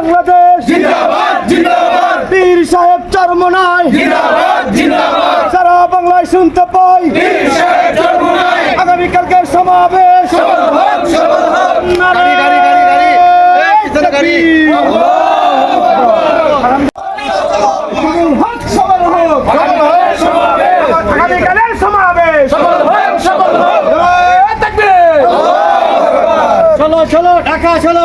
বাংলাদেশ। জিন্দাবাদ জিন্দাবাদ। বীর সাহেব চরমনাই। জিন্দাবাদ জিন্দাবাদ। সারা বাংলায় শুনতে পাই বীর সাহেব চরমনাই। আগামী কালকের সমাবেশ। চলো চলো ঢাকা চলো।